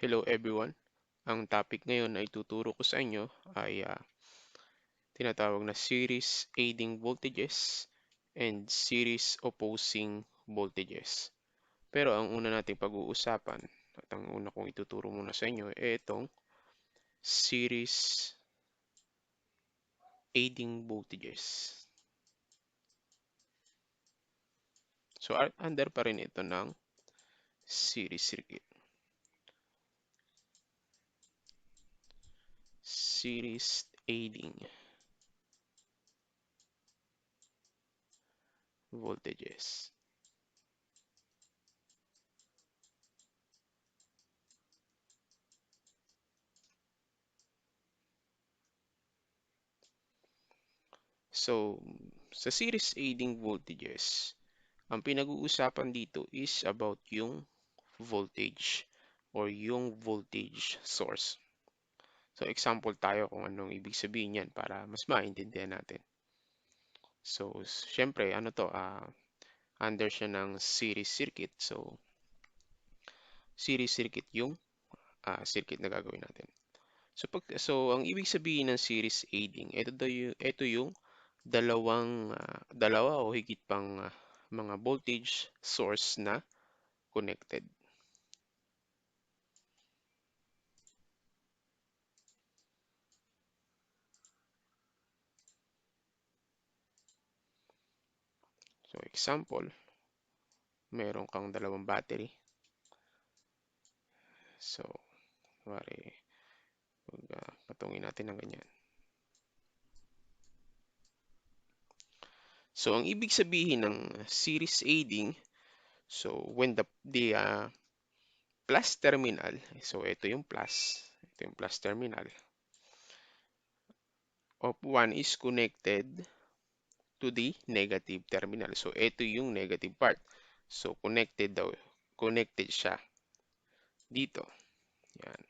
Hello everyone. Ang topic ngayon ay tuturo ko sa inyo ay ah, tinatawag na series aiding voltages and series opposing voltages. Pero ang una nating pag-uusapan at ang una kong ituturo muna sa inyo ay itong series aiding voltages. So under pa rin ito ng series circuit. Series aiding voltages. So, sa series aiding voltages, ang pinag-uusapan dito is about yung voltage or yung voltage source. So, example tayo kung anong ibig sabihin yan para mas maintindihan natin. So, syempre, ano to, ah, under siya ng series circuit. So, series circuit yung ah, circuit na gagawin natin. So, pag, so, ang ibig sabihin ng series aiding, ito, daw yung, ito yung dalawang, ah, dalawa o higit pang ah, mga voltage source na connected. So, example, meron kang dalawang battery. So, mari, uh, patungin natin ng ganyan. So, ang ibig sabihin ng series aiding, so when the, the uh, plus terminal, so ito yung plus, ito yung plus terminal, of one is connected to the negative terminal. So, ito yung negative part. So, connected daw, connected siya dito. Yan.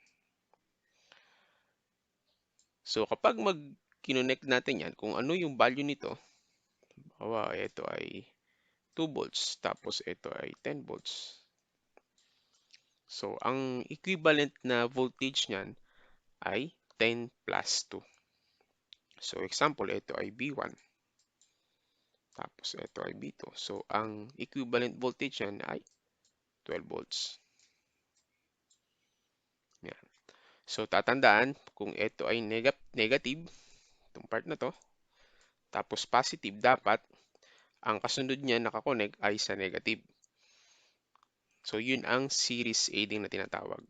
So, kapag mag-connect natin yan, kung ano yung value nito, Hawa, ito ay 2 volts, tapos ito ay 10 volts. So, ang equivalent na voltage niyan ay 10 plus 2. So, example, ito ay B1. Tapos, ito ay B2. So, ang equivalent voltage niyan ay 12 volts. Yan. So, tatandaan, kung ito ay neg negative, itong part na to, tapos positive, dapat ang kasunod niya nakakonect ay sa negative. So, yun ang series aiding na tinatawag.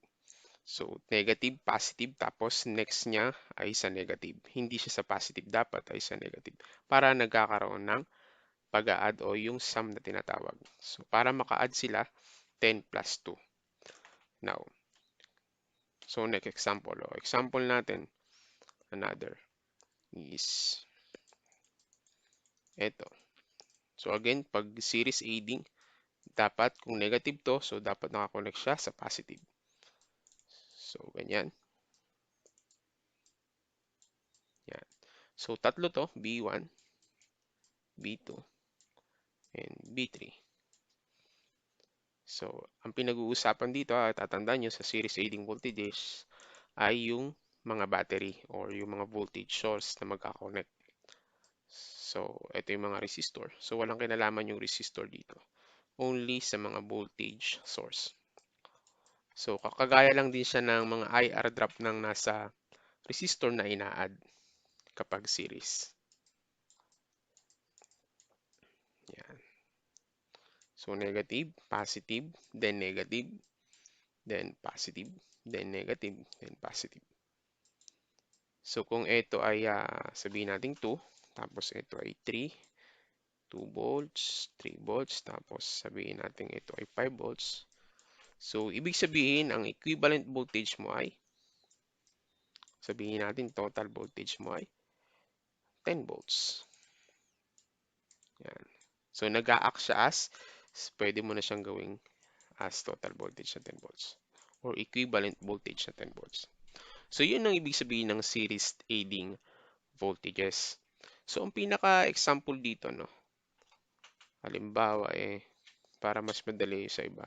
So, negative, positive, tapos next niya ay sa negative. Hindi siya sa positive, dapat ay sa negative. Para nagkakaroon ng pag-add o yung sum na tinatawag. So, para maka-add sila, 10 plus 2. Now, so next example. O, example natin, another is ito. So again, pag series aiding, dapat kung negative to, so dapat nakakonect siya sa positive. So ganyan. Yan. So tatlo to, B1, B2, and B3. So, ang pinag-uusapan dito, at tatandaan nyo sa series aiding voltages, ay yung mga battery or yung mga voltage source na magkakonect. So, ito yung mga resistor. So, walang kinalaman yung resistor dito. Only sa mga voltage source. So, kakagaya lang din siya ng mga IR drop ng nasa resistor na ina-add kapag series. So, negative, positive, then negative, then positive, then negative, then positive. So, kung ito ay uh, sabihin natin 2, tapos ito ay 3, 2 volts, 3 volts, tapos sabihin natin ito ay 5 volts. So, ibig sabihin, ang equivalent voltage mo ay, sabihin natin total voltage mo ay 10 volts. Yan. So, nag-a-act siya as, pwede mo na siyang gawing as total voltage na 10 volts or equivalent voltage na 10 volts. So, yun ang ibig sabihin ng series aiding voltages. So, ang pinaka-example dito, no, halimbawa, eh, para mas madali sa iba,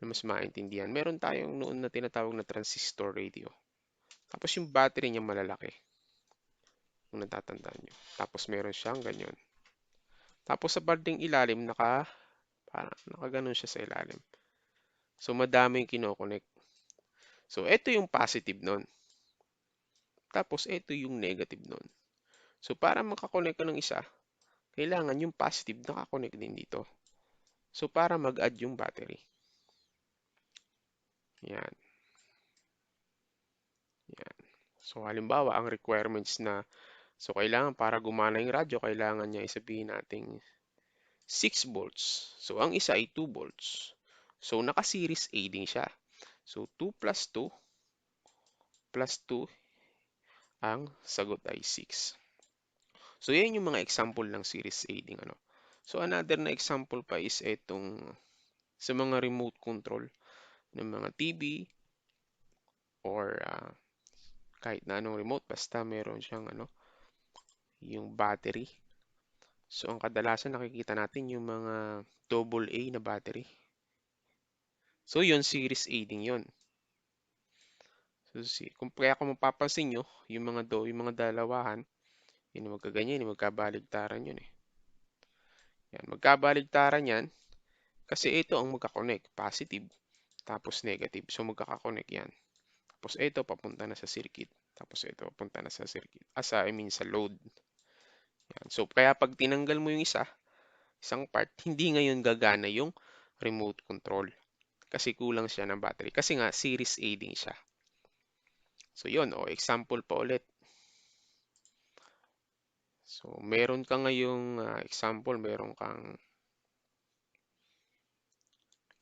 mas maintindihan, meron tayong noon na tinatawag na transistor radio. Tapos yung battery niya malalaki. Kung natatandaan nyo. Tapos meron siyang ganyan. Tapos sa barding ilalim, naka, parang, nakaganon siya sa ilalim. So, madami yung kinokonek. So, ito yung positive nun. Tapos, ito yung negative nun. So, para makakonek ka ng isa, kailangan yung positive nakakonek din dito. So, para mag-add yung battery. Yan. Yan. So, halimbawa, ang requirements na So, kailangan para gumana yung radyo, kailangan niya isabihin nating 6 volts. So, ang isa ay 2 volts. So, naka-series A din siya. So, 2 plus 2 plus 2 ang sagot ay 6. So, yan yung mga example ng series A din. Ano. So, another na example pa is itong sa mga remote control ng mga TV or uh, kahit na anong remote, basta meron siyang ano, yung battery. So, ang kadalasan nakikita natin yung mga double A na battery. So, yun, series A din yun. So, see, kung kaya kung mapapansin nyo, yung mga do, yung mga dalawahan, yun magkaganyan, yung magkabaligtaran yun eh. Yan, magkabaligtaran yan, kasi ito ang magkakonect, positive, tapos negative. So, magkakakonect yan. Tapos ito, papunta na sa circuit. Tapos ito, papunta na sa circuit. Asa, I mean, sa load. Yan. So, kaya pag tinanggal mo yung isa, isang part, hindi ngayon gagana yung remote control. Kasi kulang siya ng battery. Kasi nga, series A din siya. So, yun. O, example pa ulit. So, meron ka ngayong uh, example, meron kang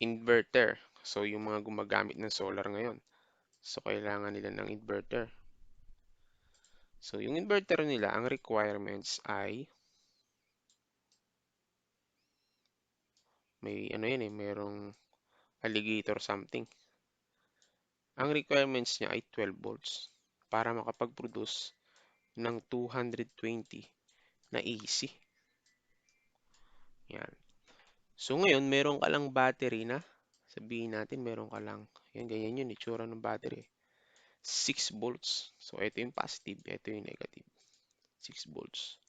inverter. So, yung mga gumagamit ng solar ngayon. So, kailangan nila ng inverter. So, yung inverter nila, ang requirements ay may ano yan eh, merong alligator something. Ang requirements niya ay 12 volts para makapag-produce ng 220 na AC. Yan. So ngayon, meron ka lang battery na sabihin natin meron ka lang. Yan, ganyan yun, itsura ng battery. 6 volts. So, ito yung positive, ito yung negative. 6 volts.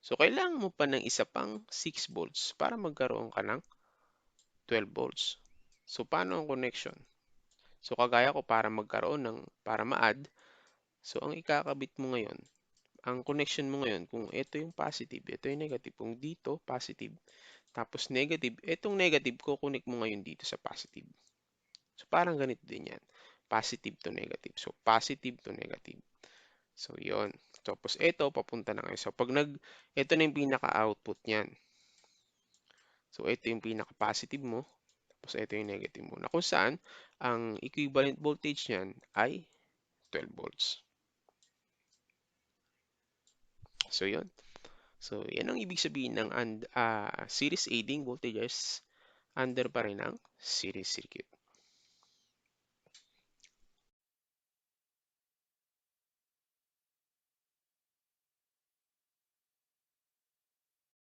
So, kailangan mo pa ng isa pang 6 volts para magkaroon ka ng 12 volts. So, paano ang connection? So, kagaya ko para magkaroon ng, para ma-add, so, ang ikakabit mo ngayon, ang connection mo ngayon, kung ito yung positive, ito yung negative, kung dito, positive, tapos negative, itong negative, kukunik mo ngayon dito sa positive. So, parang ganito din yan positive to negative. So, positive to negative. So, yon Tapos, ito, papunta na ngayon. So, pag nag, ito na yung pinaka-output niyan. So, ito yung pinaka-positive mo. Tapos, ito yung negative mo. Na kung saan, ang equivalent voltage niyan ay 12 volts. So, yon So, yan ang ibig sabihin ng uh, series aiding voltages under pa rin ng series circuit.